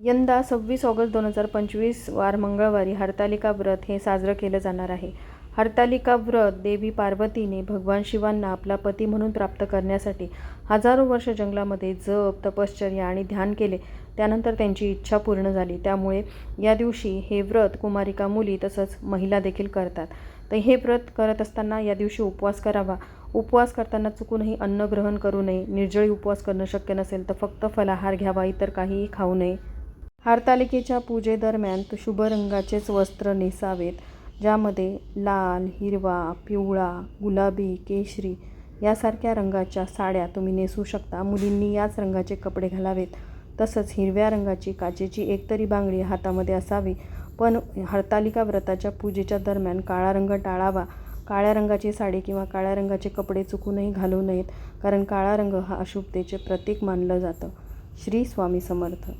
यंदा सव्वीस ऑगस्ट दोन हजार पंचवीस वार मंगळवारी हरतालिका व्रत हे साजरं केलं जाणार आहे. हरतालिका व्रत देवी पार्वतीने भगवान शिवांना आपला पती म्हणून प्राप्त करण्यासाठी हजारो वर्ष जंगलामध्ये जप तपश्चर्या आणि ध्यान केले. त्यानंतर त्यांची इच्छा पूर्ण झाली. त्यामुळे या दिवशी हे व्रत कुमारिका मुली तसंच महिला देखील करतात. तर हे व्रत करत असताना या दिवशी उपवास करावा. उपवास करताना चुकूनही अन्न ग्रहण करू नये. निर्जळी उपवास करणं शक्य नसेल तर फक्त फलाहार घ्यावा. इतर काहीही खाऊ नये. हारतालिकेच्या पूजेदरम्यान शुभ रंगाचेच वस्त्र नेसावेत ज्यामध्ये लाल हिरवा पिवळा गुलाबी केशरी यासारख्या रंगाच्या साड्या तुम्ही नेसू शकता. मुलींनी याच रंगाचे कपडे घालावेत. तसंच हिरव्या रंगाची काचेची एकतरी बांगडी हातामध्ये असावी. पण हरतालिका व्रताच्या पूजेच्या दरम्यान काळा रंग टाळावा. काळ्या रंगाची साडी किंवा काळ्या रंगाचे कपडे चुकूनही घालू नयेत कारण काळा रंग हा अशुभतेचे प्रतीक मानलं जातं. श्री स्वामी समर्थ.